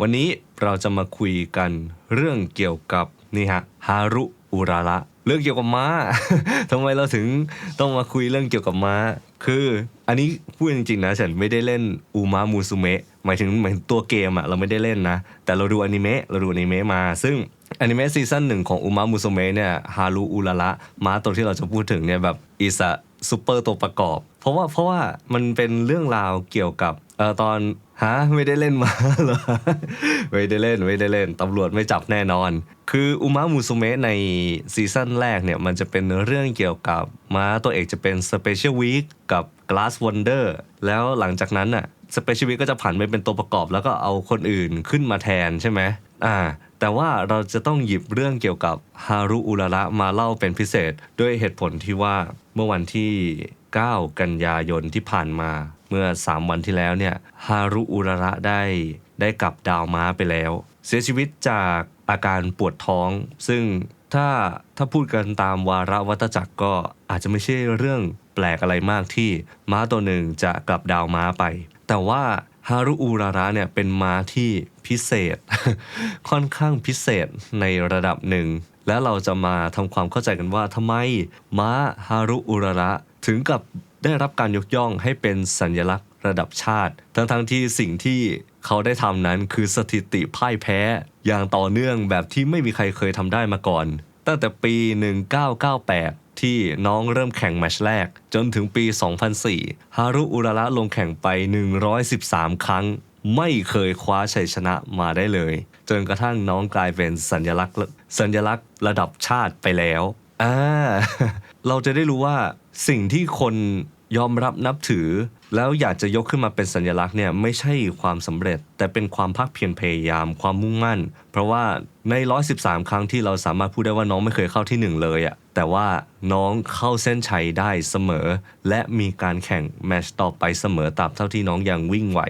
วันนี้เราจะมาคุยกันเรื่องเกี่ยวกับนี่ฮะฮารุอุราระเรื่องเกี่ยวกับม้าทำไมเราถึงต้องมาคุยเรื่องเกี่ยวกับม้า คืออันนี้พูดจริงๆนะฉันไม่ได้เล่นอูมามูซุเมะหมายถึงหมายถึงตัวเกมอะเราไม่ได้เล่นนะ แต่เราดูอนิเมะเราดูอนิเมะมา ซึ่งอนิเมะซีซั่นหนึ่งของอูมามูซุเมะเนี่ยฮารุอุราระม้าตัวที่เราจะพูดถึงเนี่ยแบบอิสะซูเปอร์ตัวประกอบ ราะว่าเพราะว่ามันเป็นเรื่องราวเกี่ยวกับเออตอนฮะไม่ได้เล่นมาเหรอไม่ได้เล่นไม่ได้เล่นตำรวจไม่จับแน่นอน คืออุมามุสุเมะในซีซั่นแรกเนี่ยมันจะเป็นเรื่องเกี่ยวกับม้าตัวเอกจะเป็นสเปเชียลวีคกับ Glass Wonder แล้วหลังจากนั้นน่ะสเปเชียลวีคก็จะผันไปเป็นตัวประกอบ แล้วก็เอาคนอื่นขึ้นมาแทนใช่ไหมอ่าแต่ว่าเราจะต้องหยิบเรื่องเกี่ยวกับฮารุอุระระมาเล่าเป็นพิเศษ ด้วยเหตุผลที่ว่าเมื่อวันที่ 9 กันยายนที่ผ่านมา เมื่อ 3 วันที่แล้วเนี่ยฮารุอุระระได้ได้กลับดาวม้าไปแล้ว เสียชีวิตจากอาการปวดท้อง ซึ่งถ้าถ้าพูดกันตามวาระวัตจักรก็อาจจะไม่ใช่เรื่องแปลกอะไรมากที่ม้าตัวหนึ่งจะกลับดาวม้าไป แต่ว่าฮารุอุราระเนี่ยเป็นม้าที่พิเศษ ค่อนข้างพิเศษในระดับหนึ่ง และเราจะมาทำความเข้าใจกันว่าทำไมม้าฮารุอุราระ ถึงกับได้รับการยกย่องให้เป็นสัญลักษณ์ระดับชาติ ทั้งๆที่สิ่งที่เขาได้ทำนั้นคือสถิติพ่ายแพ้ อย่างต่อเนื่องแบบที่ไม่มีใครเคยทำได้มาก่อน ตั้งแต่ปี 1998 ที่น้องเริ่มแข่งแมชแรก จนถึงปี 2004 ฮารุอุระระลงแข่งไป 113 ครั้ง ไม่เคยคว้าชัยชนะมาได้เลย จนกระทั่งน้องกลายเป็นสัญลักษณ์ สัญลักษณ์ระดับชาติไปแล้วอ่าเราจะได้รู้ว่า สิ่งที่คนยอมรับนับถือ แล้วอยากจะยกขึ้นมาเป็นสัญลักษณ์เนี่ยไม่ใช่ความสำเร็จ แต่เป็นความภาคเพียรพยายามความมุ่งมั่น เพราะว่าใน 113 ครั้งที่เราสามารถพูดได้ว่าน้องไม่เคยเข้าที่หนึ่งเลยอะแต่ว่าน้องเข้าเส้นชัยได้เสมอ และมีการแข่งแมตช์ต่อไปเสมอตราบเท่าที่น้องยังวิ่งไหว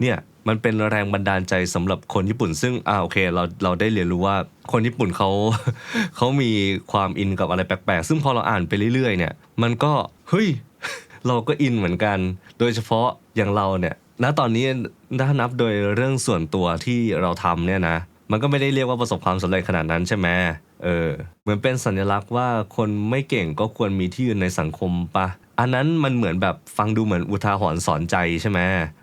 เนี่ย มันเป็นแรงบันดาลใจสำหรับคนญี่ปุ่น ซึ่งอ่าโอเคเราเราได้เรียนรู้ว่าคนญี่ปุ่นเขาเขามีความอินกับอะไรแปลกๆ ซึ่งพอเราอ่านไปเรื่อยๆเนี่ยมันก็เฮ้ยเราก็อินเหมือนกัน โดยเฉพาะอย่างเราเนี่ยณตอนนี้ถ้านับโดยเรื่องส่วนตัวที่เราทำเนี่ยนะมันก็ไม่ได้เรียกว่าประสบความสำเร็จขนาดนั้นใช่ไหมเออเหมือนเป็นสัญลักษณ์ว่าคนไม่เก่งก็ควรมีที่ยืนในสังคมปะอันนั้นมันเหมือนแบบฟังดูเหมือนอุทาหรณ์สอนใจใช่ไหม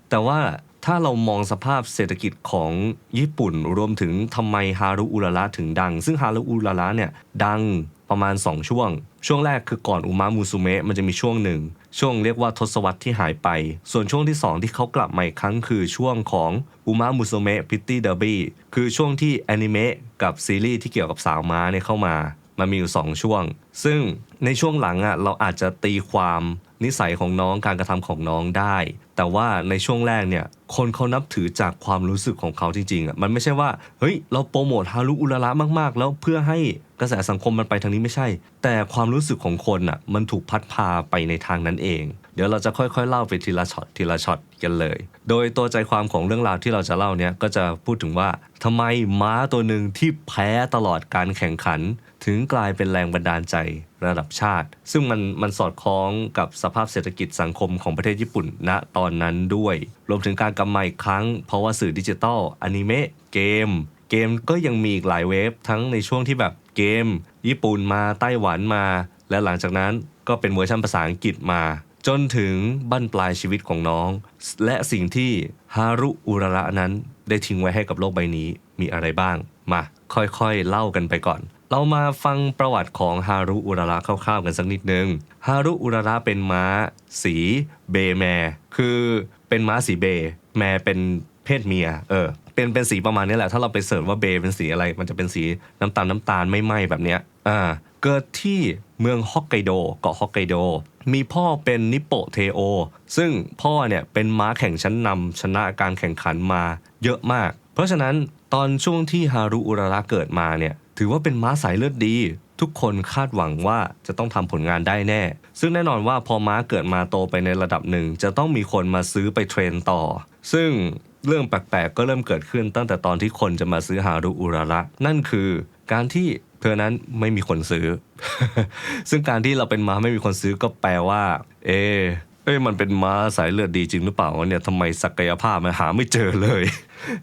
แต่ว่า ถ้าเรามองสภาพเศรษฐกิจของญี่ปุ่น รวมถึงทำไมฮารุอุระระถึงดัง ซึ่งฮารุอุระระเนี่ยดังประมาณ 2 ช่วง ช่วงแรกคือก่อนอุมามูซุเมะมันจะมีช่วงหนึ่ง ช่วงเรียกว่าทศวรรษที่หายไป ส่วนช่วงที่ 2 ที่เขากลับมาอีกครั้งคือช่วงของอุมามูซุเมะพิตตี้เดอร์บี้คือช่วงที่แอนิเมะกับซีรีส์ที่เกี่ยวกับสาวม้าเนี่ยเข้ามามันมีอยู่ 2 ช่วง ซึ่งในช่วงหลังอะเราอาจจะตีความนิสัยของน้องการกระทำของน้องได้ แต่ว่าในช่วงแรกเนี่ยคนเขานับถือจากความรู้สึกของเขาจริงๆอะมันไม่ใช่ว่าเฮ้ยเราโปรโมทฮารุอุระระมากๆ แล้วเพื่อให้กระแสสังคมมันไปทางนี้ไม่ใช่ แต่ความรู้สึกของคนอะมันถูกพัดพาไปในทางนั้นเอง เดี๋ยวเราจะค่อยๆเล่าไปทีละช็อตทีละช็อตกันเลย โดยตัวใจความของเรื่องราวที่เราจะเล่าเนี่ยก็จะพูดถึงว่าทำไมม้าตัวหนึ่งที่แพ้ตลอดการแข่งขัน ถึงกลายเป็นแรงบันดาลใจระดับชาติ ซึ่งมันมันสอดคล้องกับสภาพเศรษฐกิจสังคมของประเทศญี่ปุ่นณตอนนั้นด้วย รวมถึงการกลับมาอีกครั้ง เพราะว่าสื่อดิจิตอลอนิเมะเกม เกมก็ยังมีอีกหลายเวฟทั้งในช่วงที่แบบเกม ญี่ปุ่นมาไต้หวันมา และหลังจากนั้นก็เป็นเวอร์ชันภาษาอังกฤษมา จนถึงบั้นปลายชีวิตของน้อง และสิ่งที่ฮารุอุระนั้นได้ทิ้งไว้ให้กับโลกใบนี้มีอะไรบ้างมาค่อยๆ เล่ากันไปก่อน เรามาฟังประวัติของฮารุอุระระคร่าวๆกันสักนิดนึง ฮารุอุระระเป็นม้าสีเบแม คือเป็นม้าสีเบ แมเป็นเพศเมีย เออ เป็นเป็นสีประมาณนี้แหละ ถ้าเราไปเสิร์ชว่าเบเป็นสีอะไร มันจะเป็นสีน้ำตาลน้ำตาลไม่ไหม้แบบเนี้ย อ่า เกิดที่เมืองฮอกไกโด เกาะฮอกไกโด มีพ่อเป็นนิโปเทโอ ซึ่งพ่อเนี่ยเป็นม้าแข่งชั้นนำชนะการแข่งขันมาเยอะมาก เพราะฉะนั้นตอนช่วงที่ฮารุอุระระเกิดมาเนี่ย ถือว่าเป็นม้าสายเลือดดี ทุกคนคาดหวังว่าจะต้องทำผลงานได้แน่ ซึ่งแน่นอนว่าพอม้าเกิดมาโตไปในระดับหนึ่ง จะต้องมีคนมาซื้อไปเทรนต่อ ซึ่งเรื่องแปลกๆ ก็เริ่มเกิดขึ้นตั้งแต่ตอนที่คนจะมาซื้อฮารุอุระระนั่นคือการที่เธอนั้นไม่มีคนซื้อ ซึ่งการที่เราเป็นม้าไม่มีคนซื้อก็แปลว่า เอเอ้ยมันเป็นม้าสายเลือดดีจริงหรือเปล่าวะเนี่ยทำไมศักยภาพมันหาไม่เจอเลย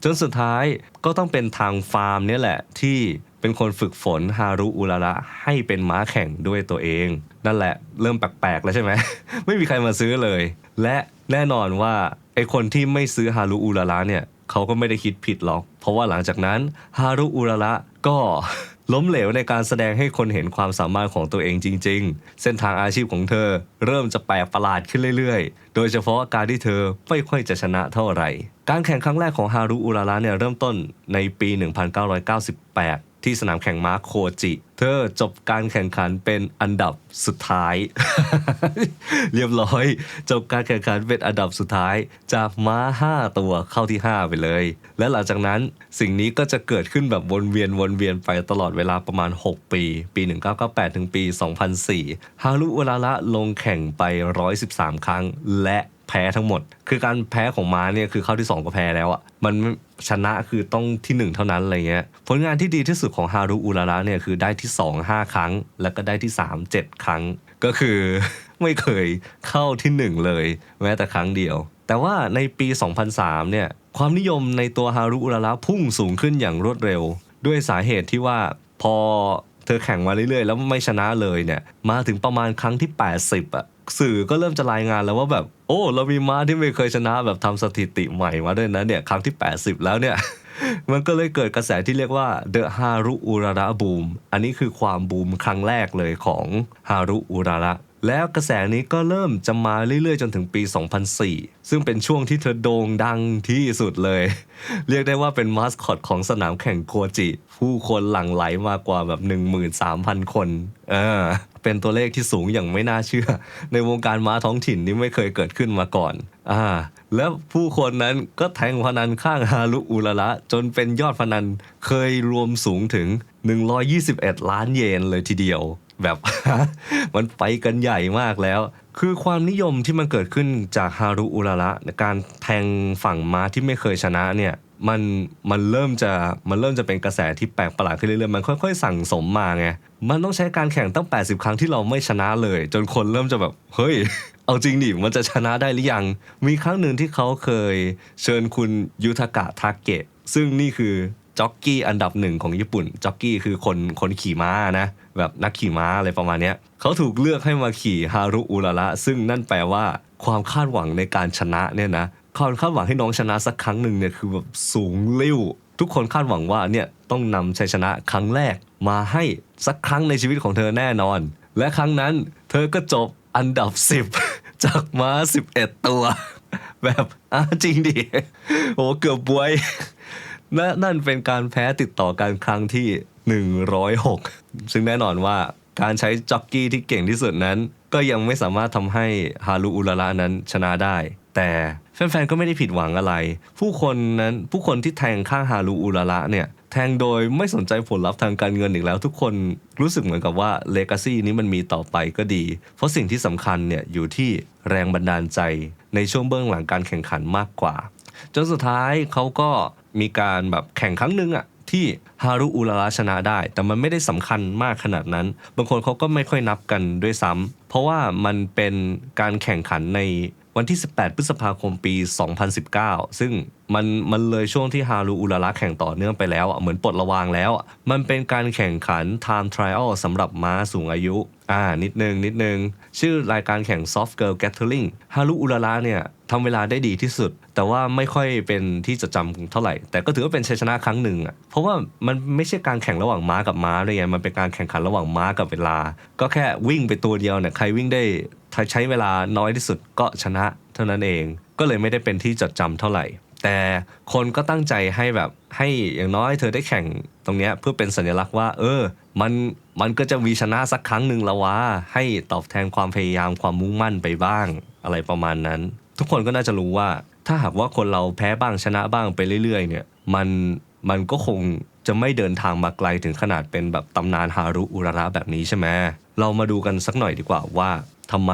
จนสุดท้ายก็ต้องเป็นทางฟาร์มเนี่ยแหละที่ เป็นคนฝึกฝนฮารุอุระระให้เป็นม้าแข่งด้วยตัวเอง นั่นแหละเริ่มแปลกๆแล้วใช่ไหม ไม่มีใครมาซื้อเลย และแน่นอนว่าไอคนที่ไม่ซื้อฮารุอุระระเนี่ยเขาก็ไม่ได้คิดผิดหรอก เพราะว่าหลังจากนั้นฮารุอุระระก็ล้มเหลวในการแสดงให้คนเห็นความสามารถของตัวเองจริง ๆ เส้นทางอาชีพของเธอ เริ่มจะแปลกประหลาดขึ้นเรื่อยๆ โดยเฉพาะการที่เธอไม่ค่อยจะชนะเท่าไหร่ การแข่งครั้งแรกของฮารุอุระระเนี่ยเริ่มต้นในปี 1998 ที่สนามแข่งม้าโคจิ เธอจบการแข่งขันเป็นอันดับสุดท้าย เรียบร้อย จบการแข่งขันเป็นอันดับสุดท้าย จากม้า 5 ตัวเข้าที่ 5 ไปเลย และหลังจากนั้นสิ่งนี้ก็จะเกิดขึ้นแบบวนเวียนวนเวียนไปตลอดเวลาประมาณ 6 ปี ปี 1998 ถึงปี 2004 ฮารุอุระระลงแข่งไป 113 ครั้งและ แพ้ทั้งหมด คือการแพ้ของม้าเนี่ยคือเข้าที่ 2 ก็แพ้แล้วอะ่ะมันชนะคือต้องที่ 1 เท่านั้นอะไรเงี้ยผลงานที่ดีที่สุดของฮารุอุระระเนี่ยคือได้ที่ 2 5 ครั้ง แล้วก็ได้ที่ 3 7 ครั้ง ก็คือไม่เคยเข้าที่ 1 เลย แม้แต่ครั้งเดียว แต่ว่าในปี 2003เนี่ยความนิยมในตัวฮารุอุระระพุ่งสูงขึ้นอย่างรวดเร็ว ด้วยสาเหตุที่ว่าพอ ธอแข่งมาเรื่อยๆ แล้วไม่ชนะเลยเนี่ยมาถึงประมาณครั้งที่ 80อะสื่อก็เริ่มจะรายงานแล้วว่าแบบ โอ้เรามีม้าที่ไม่เคยชนะแบบทำสถิติใหม่มาด้วยนะเนี่ยครั้งที่ 80 แล้วเนี่ยมันก็เลยเกิดกระแสที่เรียกว่าเดอะฮารุอุระระบูม อันนี้คือความบูมครั้งแรกเลยของฮารุอุระระ แล้วกระแสนี้ก็เริ่มจะมาเรื่อยๆ จนถึงปี 2004 ซึ่งเป็นช่วงที่เธอโด่งดังที่สุดเลย เรียกได้ว่าเป็นมาสคอตของสนามแข่งโคจิ ผู้คนหลั่งไหลมากกว่าแบบ 13,000 คนเออเป็นตัวเลขที่สูงอย่างไม่น่าเชื่อ ในวงการม้าท้องถิ่นนี่ไม่เคยเกิดขึ้นมาก่อนอ่าแล้วผู้คนนั้นก็แทงพนันข้างฮารุอุระระจนเป็นยอดพนันเคยรวมสูงถึง 121 ล้านเยนเลยทีเดียว แบบ มันไปกันใหญ่มากแล้ว คือความนิยมที่มันเกิดขึ้นจากฮารุอุระระการแทงฝั่งม้าที่ไม่เคยชนะเนี่ยมันมันเริ่มจะมันเริ่มจะเป็นกระแสที่แปลกประหลาดขึ้นเรื่อยๆมันค่อยๆ สั่งสมมาไงมันต้องใช้การแข่งตั้ง 80 ครั้งที่เราไม่ชนะเลย จนคนเริ่มจะแบบเฮ้ย เอาจริงดิมันจะชนะได้หรือยัง มีครั้งหนึ่งที่เขาเคยเชิญคุณยุทากะทาเกะ ซึ่งนี่คือ จ็อกกี้อันดับหนึ่งของญี่ปุ่น จ็อกกี้คือคนคนขี่ม้านะ แบบนักขี่ม้าอะไรประมาณนี้เขาถูกเลือกให้มาขี่ฮารุอุระระซึ่งนั่นแปลว่าความคาดหวังในการชนะเนี่ยนะความคาดหวังให้น้องชนะสักครั้งหนึ่งเนี่ยคือแบบสูงลิ่วทุกคนคาดหวังว่าเนี่ยต้องนำชัยชนะครั้งแรกมาให้สักครั้งในชีวิตของเธอแน่นอน และครั้งนั้นเธอก็จบอันดับ 10 จากม้า 11 ตัว แบบอ้าจริงดิโอ้เกือบบวย และนั่นเป็นการแพ้ติดต่อกันครั้งที่ 106 ซึ่งแน่นอนว่าการใช้จ็อกกี้ที่เก่งที่สุดนั้น ก็ยังไม่สามารถทำให้ฮารุอุระระนั้นชนะได้ แต่แฟนๆก็ไม่ได้ผิดหวังอะไร ผู้คนนั้นผู้คนที่แทงข้างฮารุอุระระเนี่ยแทงโดยไม่สนใจผลลัพธ์ทางการเงินอีกแล้ว ทุกคนรู้สึกเหมือนกับว่าเลกาซีนี้มันมีต่อไปก็ดี เพราะสิ่งที่สำคัญเนี่ยอยู่ที่แรงบันดาลใจในช่วงเบื้องหลังการแข่งขันมากกว่า จนสุดท้ายเขาก็มีการแบบแข่งครั้งหนึ่งอะที่ฮารุอุระชนะได้ แต่มันไม่ได้สำคัญมากขนาดนั้น บางคนเขาก็ไม่ค่อยนับกันด้วยซ้ำเพราะว่ามันเป็นการแข่งขันในวันที่ 18 พฤษภาคมปี 2019 ซึ่ง มันมันเลยช่วงที่ฮารุอุระระแข่งต่อเนื่องไปแล้วอะเหมือนปลดระวางแล้วอะมันเป็นการแข่งขัน time trial สำหรับม้าสูงอายุ อ่า นิดนึง นิดนึง ชื่อรายการแข่ง Soft Girl Gathering ฮารุอุระระเนี่ยทำเวลาได้ดีที่สุด แต่ว่าไม่ค่อยเป็นที่จดจำเท่าไหร่ แต่ก็ถือว่าเป็นชัยชนะครั้งหนึ่งอะเพราะว่ามันไม่ใช่การแข่งระหว่างม้ากับม้าด้วยไงมันเป็นการแข่งขันระหว่างม้ากับเวลา ก็แค่วิ่งไปตัวเดียวเนี่ยใครวิ่งได้ใช้เวลาน้อยที่สุดก็ชนะเท่านั้นเอง ก็เลยไม่ได้เป็นที่จดจำเท่าไหร่ แต่คนก็ตั้งใจให้แบบให้อย่างน้อยเธอได้แข่งตรงเนี้ยเพื่อเป็นสัญลักษณ์ว่า เออ มันมันก็จะมีชนะสักครั้งหนึ่งละวะให้ตอบแทนความพยายามความมุ่งมั่นไปบ้างอะไรประมาณนั้น ทุกคนก็น่าจะรู้ว่า ถ้าหากว่าคนเราแพ้บ้างชนะบ้างไปเรื่อย ๆ เนี่ยมันมันก็คงจะไม่เดินทางมาไกลถึงขนาดเป็นแบบตำนานฮารุอุระระแบบนี้ใช่ไหมเรามาดูกันสักหน่อยดีกว่าว่าทำไม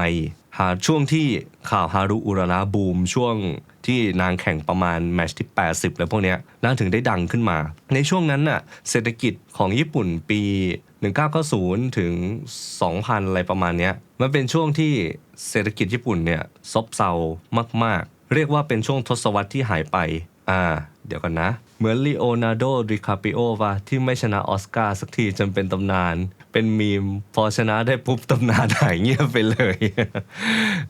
หาช่วงที่ข่าวฮารุอุระระบูมช่วง ที่นางแข่งประมาณแมตช์ที่ 80 แล้วพวกเนี้ยนางถึงได้ดังขึ้นมา ในช่วงนั้นน่ะเศรษฐกิจของญี่ปุ่นปี 1990 ถึง 2000 อะไรประมาณเนี้ยมันเป็นช่วงที่เศรษฐกิจญี่ปุ่นเนี่ยซบเซามาก ๆ เรียกว่าเป็นช่วงทศวรรษที่หายไปอ่าเดี๋ยวกันนะ เหมือนลีโอนาร์โดดิคาปิโอป่ะที่ไม่ชนะออสการ์สักทีจนเป็นตำนาน เป็นมีม พอชนะได้ปุ๊บตำนานหายเงียบไปเลย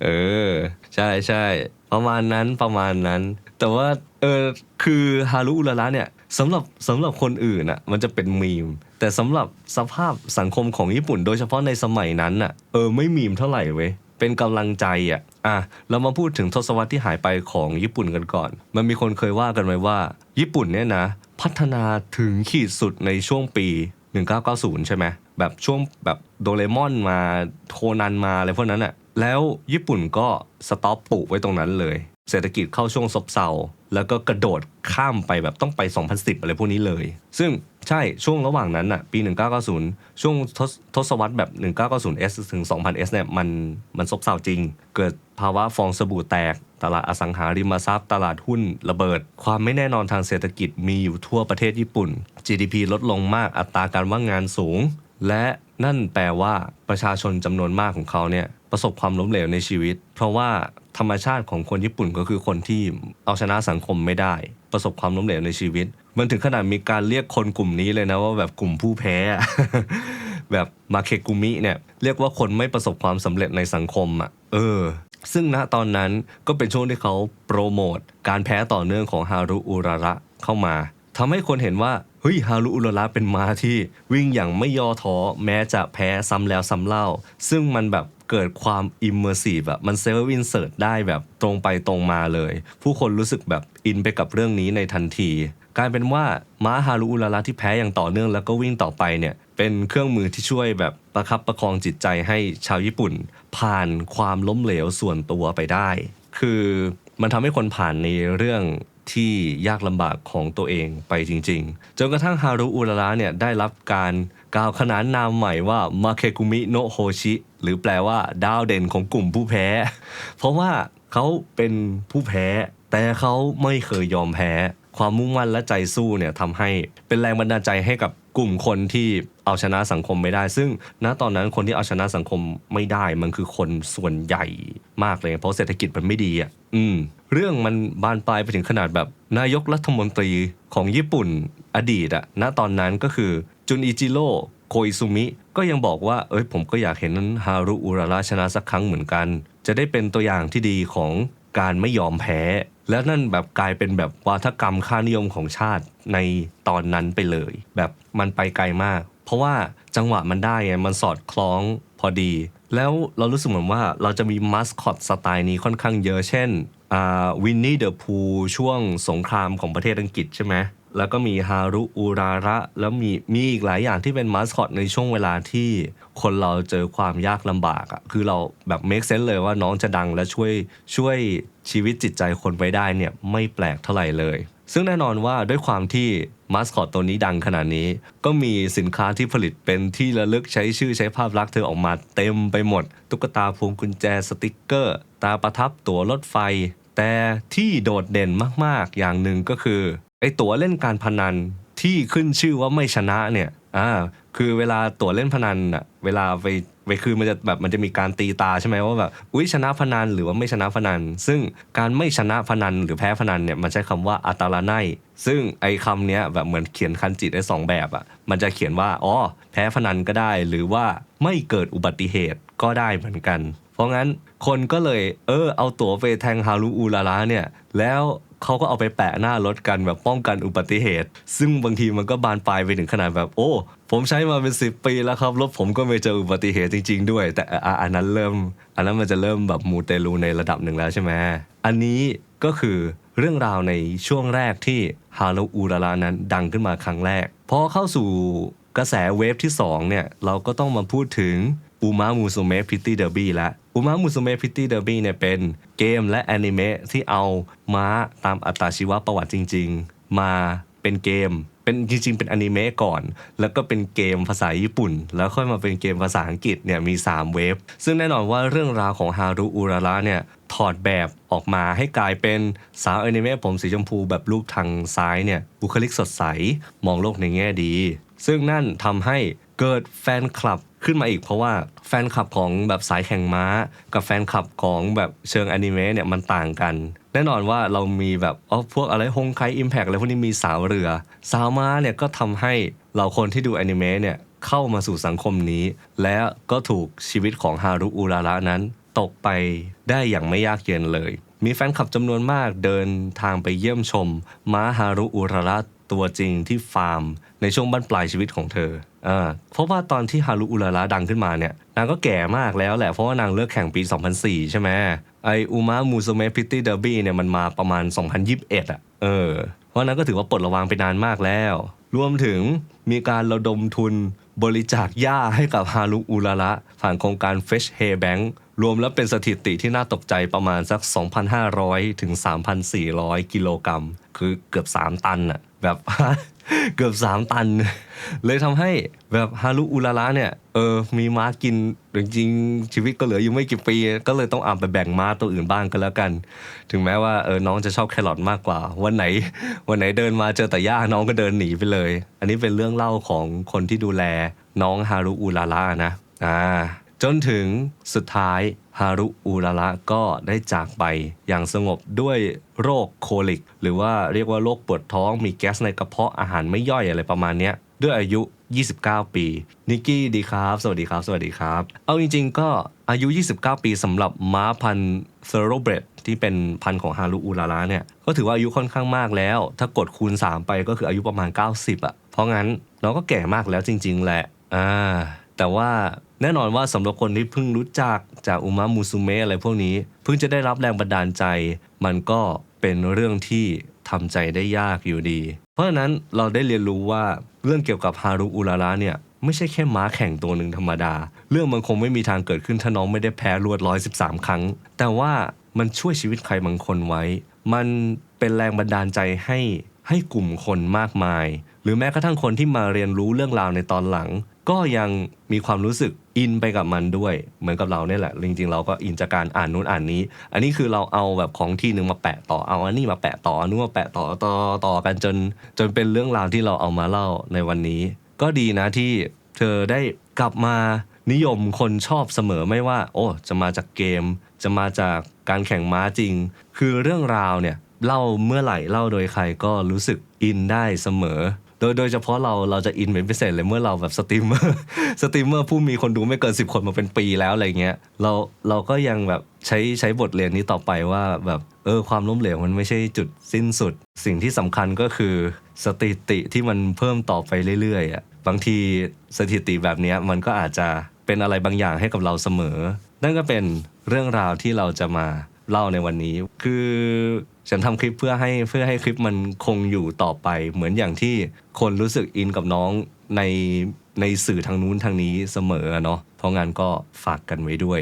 เออ ใช่ใช่ ประมาณนั้นประมาณนั้น แต่ว่าเออคือฮารุอุระระเนี่ยสำหรับสำหรับคนอื่นอะมันจะเป็นมีม แต่สำหรับสภาพสังคมของญี่ปุ่น โดยเฉพาะในสมัยนั้นอะเออไม่มีมเท่าไหร่เว้ยเป็นกำลังใจอะอะเรามาพูดถึงทศวรรษที่หายไปของญี่ปุ่นกันก่อน มันมีคนเคยว่ากันไว้ว่า ญี่ปุ่นเนี่ยนะ พัฒนาถึงขีดสุดในช่วงปี 1990 ใช่ไหมแบบช่วงแบบโดเรมอนมาโคนันมาอะไรพวกนั้นอะ แล้วญี่ปุ่นก็สต็อปปลูกไว้ตรงนั้นเลย เศรษฐกิจเข้าช่วงซบเซาแล้วก็กระโดดข้ามไปแบบต้องไป 2010 อะไรพวกนี้เลย ซึ่งใช่ช่วงระหว่างนั้นอะปี 1990 ช่วงทศทศวรรษแบบ 1990S ถึง 2000S เนี่ยมันมันซบเซาจริง เกิดภาวะฟองสบู่แตก ตลาดอสังหาริมทรัพย์ ตลาดหุ้นระเบิด ความไม่แน่นอนทางเศรษฐกิจมีอยู่ทั่วประเทศญี่ปุ่น GDP ลดลงมากอัตราการว่างงานสูง และนั่นแปลว่าประชาชนจำนวนมากของเขาเนี่ย ประสบความล้มเหลวในชีวิต เพราะว่าธรรมชาติของคนญี่ปุ่นก็คือคนที่เอาชนะสังคมไม่ได้ ประสบความล้มเหลวในชีวิต มันถึงขนาดมีการเรียกคนกลุ่มนี้เลยนะว่าแบบกลุ่มผู้แพ้ แบบมาเคกุมิเนี่ยเรียกว่าคนไม่ประสบความสำเร็จในสังคมอะเออ ซึ่งณตอนนั้นก็เป็นช่วงที่เขาโปรโมทการแพ้ต่อเนื่องของฮารุอุระระเข้ามาทำให้คนเห็นว่าเฮ้ยฮารุอุระระเป็นม้าที่วิ่งอย่างไม่ย่อท้อแม้จะแพ้ซ้ำแล้วซ้ำเล่า ซึ่งมันแบบ เกิดความอิมเมอร์ซีฟอะมันเซลฟ์อินเสิร์ตได้แบบตรงไปตรงมาเลย ผู้คนรู้สึกแบบอินไปกับเรื่องนี้ในทันที กลายเป็นว่าม้าฮารุอุระระที่แพ้อย่างต่อเนื่องแล้วก็วิ่งต่อไปเนี่ยเป็นเครื่องมือที่ช่วยแบบประคับประคองจิตใจให้ชาวญี่ปุ่น ผ่านความล้มเหลวส่วนตัวไปได้ คือมันทำให้คนผ่านในเรื่องที่ยากลำบากของตัวเองไปจริง ๆ จนกระทั่งฮารุอุระระเนี่ยได้รับการกล่าวขนานนามใหม่ว่ามาเคกุมิโนโฮชิ หรือแปลว่าดาวเด่นของกลุ่มผู้แพ้ เพราะว่าเขาเป็นผู้แพ้ แต่เขาไม่เคยยอมแพ้ ความมุ่งมั่นและใจสู้เนี่ยทำให้เป็นแรงบันดาลใจให้กับกลุ่มคนที่เอาชนะสังคมไม่ได้ ซึ่งณตอนนั้นคนที่เอาชนะสังคมไม่ได้มันคือคนส่วนใหญ่มากเลย เพราะเศรษฐกิจมันไม่ดีอะอืม เรื่องมันบานปลายไปถึงขนาดแบบนายกรัฐมนตรีของญี่ปุ่นอดีตอะณตอนนั้นก็คือจุนอิจิโร่โคอิซุมิ ก็ยังบอกว่าเอ้ยผมก็อยากเห็นฮารุอุระระชนะสักครั้งเหมือนกัน จะได้เป็นตัวอย่างที่ดีของการไม่ยอมแพ้ แล้วนั่นแบบกลายเป็นแบบวาทกรรมค่านิยมของชาติในตอนนั้นไปเลย แบบมันไปไกลมาก เพราะว่าจังหวะมันได้ไงมันสอดคล้องพอดี แล้วเรารู้สึกเหมือนว่าเราจะมีมัสคอตสไตล์นี้ค่อนข้างเยอะเช่นวินนี่เดอะพูช่วงสงครามของประเทศอังกฤษใช่ไหม แล้วก็มีฮารุอุราระ แล้วมีมีอีกหลายอย่างที่เป็นมัสคอตในช่วงเวลาที่คนเราเจอความยากลำบากอะ่ะคือเราแบบเมคเซนส์เลยว่าน้องจะดังและช่วยช่วยชีวิตจิตใจคนไว้ได้เนี่ยไม่แปลกเท่าไหร่เลย ซึ่งแน่นอนว่าด้วยความที่มัสคอตตัวนี้ดังขนาดนี้ ก็มีสินค้าที่ผลิตเป็นที่ระลึกใช้ชื่อใช้ภาพลักษณ์เธอออกมาเต็มไปหมด ตุ๊กตาพวงกุญแจสติกเกอร์ ตาประทับตั๋วรถไฟ แต่ที่โดดเด่นมากๆ อย่างหนึ่งก็คือ ไอ้ตั๋วเล่นการพนันที่ขึ้นชื่อว่าไม่ชนะเนี่ยอ่าคือเวลาตั๋วเล่นพนันอะเวลาไปไปคือมันจะแบบมันจะมีการตีตาใช่ไหมว่าแบบอุ้ยชนะพนันหรือว่าไม่ชนะพนัน ซึ่งการไม่ชนะพนันหรือแพ้พนันเนี่ยมันใช้คำว่าอัตลาไนซึ่งไอ้คำเนี้ยแบบเหมือนเขียนคันจิตได้สองแบบอะมันจะเขียนว่าอ๋อแพ้พนันก็ได้ หรือว่าไม่เกิดอุบัติเหตุก็ได้เหมือนกัน เพราะงั้นคนก็เลยเออเอาตั๋วไปแทงฮารุอูลาระเนี่ยแล้ว เขาก็เอาไปแปะหน้ารถกันแบบป้องกันอุบัติเหตุ ซึ่งบางทีมันก็บานปลายไปถึงขนาดแบบโอ้ ผมใช้มาเป็นสิบปีแล้วครับรถผมก็ไม่เจออุบัติเหตุจริง ๆ ด้วย แต่อันนั้นเริ่ม อันนั้นมันจะเริ่มแบบมูเตลูในระดับหนึ่งแล้วใช่ไหมอันนี้ก็คือเรื่องราวในช่วงแรกที่ฮารุอูรารานั้นดังขึ้นมาครั้งแรกพอเข้าสู่กระแสเวฟที่2เนี่ยเราก็ต้องมาพูดถึงอูมามูซูเมะพิตตี้เดอร์บี้และ อูมามูซูเมพิตตี้เดอร์บี้เนี่ยเป็นเกมและแอนิเมะที่เอาม้าตามอัตชีวประวัติจริง ๆ มาเป็นเกม เป็นจริง ๆ เป็นอนิเมะก่อน แล้วก็เป็นเกมภาษาญี่ปุ่น แล้วค่อยมาเป็นเกมภาษาอังกฤษเนี่ยมี 3 เวฟ ซึ่งแน่นอนว่าเรื่องราวของฮารุอุระระเนี่ยถอดแบบออกมาให้กลายเป็นสาวอนิเมะผมสีชมพูแบบรูปทางซ้ายเนี่ยบุคลิกสดใส มองโลกในแง่ดี ซึ่งนั่นทำให้เกิดแฟนคลับ ขึ้นมาอีกเพราะว่าแฟนคลับของแบบสายแข่งม้า กับแฟนคลับของแบบเชิงอนิเมะเนี่ยมันต่างกัน แน่นอนว่าเรามีแบบอ๋อพวกอะไรฮงไคอิมแพกอะไรพวกนี้มีสาวเรือ สาวม้าเนี่ยก็ทำให้เราคนที่ดูอนิเมะเนี่ยเข้ามาสู่สังคมนี้ และก็ถูกชีวิตของฮารุอุราระนั้น ตกไปได้อย่างไม่ยากเย็นเลย มีแฟนคลับจำนวนมากเดินทางไปเยี่ยมชม ม้าฮารุอุราระตัวจริงที่ฟาร์ม ในช่วงบั้นปลายชีวิตของเธออ่าเพราะว่าตอนที่ฮารุอุราระดังขึ้นมาเนี่ย นางก็แก่มากแล้วแหละ เพราะว่านางเลิกแข่งปี 2004 ใช่ไหมไออุมะมูโซเมพิตตี้เดอร์บี้เนี่ยมันมาประมาณ 2021อะ เออ เพราะนั้นก็ถือว่าปลดระวางไปนานมากแล้ว รวมถึงมีการระดมทุนบริจาคหญ้าให้กับฮารุอุราระผ่านโครงการ Fresh Hay Bank รวมแล้วเป็นสถิติที่น่าตกใจประมาณสัก 2,500 ถึง 3,400 กิโลกรัม คือเกือบ 3 ตันอะแบบ เกือบ3ตัน เลยทำให้แบบฮารุอุราระเนี่ยเออมีม้ากินจริงๆชีวิตก็เหลืออยู่ไม่กี่ปี ก็เลยต้องอาไปแบ่งม้าตัวอื่นบ้างก็แล้วกัน ถึงแม้ว่าเออน้องจะชอบแครอทมากกว่า วันไหน วันไหนเดินมาเจอแต่หญ้าน้องก็เดินหนีไปเลย อันนี้เป็นเรื่องเล่าของคนที่ดูแลน้องฮารุอุราระนะอ่า จนถึงสุดท้ายฮารุอุราระก็ได้จากไปอย่างสงบด้วยโรคโคลิก หรือว่าเรียกว่าโรคปวดท้องมีแก๊สในกระเพาะอาหารไม่ย่อยอะไรประมาณนี้ด้วยอายุ 29 ปี นิกกี้ดีครับ สวัสดีครับ สวัสดีครับ เอาจริง ๆ ก็อายุ 29 ปีสำหรับม้าพันธุ์เซโรเบรดที่เป็นพันธุ์ของฮารุอุราระเนี่ย ก็ถือว่าอายุค่อนข้างมากแล้ว ถ้ากดคูณ 3 ไปก็คืออายุประมาณ 90อะเพราะงั้นน้องก็แก่มากแล้วจริง ๆ แหละ อ่า แต่ว่า แน่นอนว่าสำหรับคนที่เพิ่งรู้จักจากอุมะมูซุเมะอะไรพวกนี้ เพิ่งจะได้รับแรงบันดาลใจ มันก็เป็นเรื่องที่ทำใจได้ยากอยู่ดี เพราะฉะนั้นเราได้เรียนรู้ว่าเรื่องเกี่ยวกับฮารุอุราระเนี่ยไม่ใช่แค่ม้าแข่งตัวหนึ่งธรรมดา เรื่องมันคงไม่มีทางเกิดขึ้นถ้าน้องไม่ได้แพ้รวด113ครั้ง แต่ว่ามันช่วยชีวิตใครบางคนไว้ มันเป็นแรงบันดาลใจให้ให้กลุ่มคนมากมาย หรือแม้กระทั่งคนที่มาเรียนรู้เรื่องราวในตอนหลัง ก็ยังมีความรู้สึกอินไปกับมันด้วย เหมือนกับเราเนี่ยแหละ จริงๆ เราก็อินจากการอ่านนู้นอ่านนี้ อันนี้คือเราเอาแบบของที่หนึ่งมาแปะต่อเอาอันนี้มาแปะต่ออันนู้นมาแปะต่อต่อต่อกันจน จนเป็นเรื่องราวที่เราเอามาเล่าในวันนี้ ก็ดีนะที่เธอได้กลับมานิยมคนชอบเสมอไม่ว่า โอ้ จะมาจากเกม จะมาจากการแข่งม้าจริง คือเรื่องราวเนี่ยเล่าเมื่อไหร่เล่าโดยใครก็รู้สึกอินได้เสมอ โดยโดยเฉพาะเราเราจะอินเป็นพิเศษเลยเมื่อเราแบบสตรีมเมอร์สตรีมเมอร์ผู้มีคนดูไม่เกิน 10 คนมาเป็นปีแล้วอะไรเงี้ยเราเราก็ยังแบบใช้ใช้บทเรียนนี้ต่อไปว่าแบบเออความล้มเหลวมันไม่ใช่จุดสิ้นสุด สิ่งที่สำคัญก็คือสถิติที่มันเพิ่มต่อไปเรื่อยๆอะบางทีสถิติแบบนี้มันก็อาจจะเป็นอะไรบางอย่างให้กับเราเสมอ นั่นก็เป็นเรื่องราวที่เราจะมา เล่าในวันนี้ คือฉันทำคลิปเพื่อให้เพื่อให้คลิปมันคงอยู่ต่อไป เหมือนอย่างที่คนรู้สึกอินกับน้องในในสื่อทางนู้นทางนี้เสมอเนาะเพราะงั้นก็ฝากกันไว้ด้วย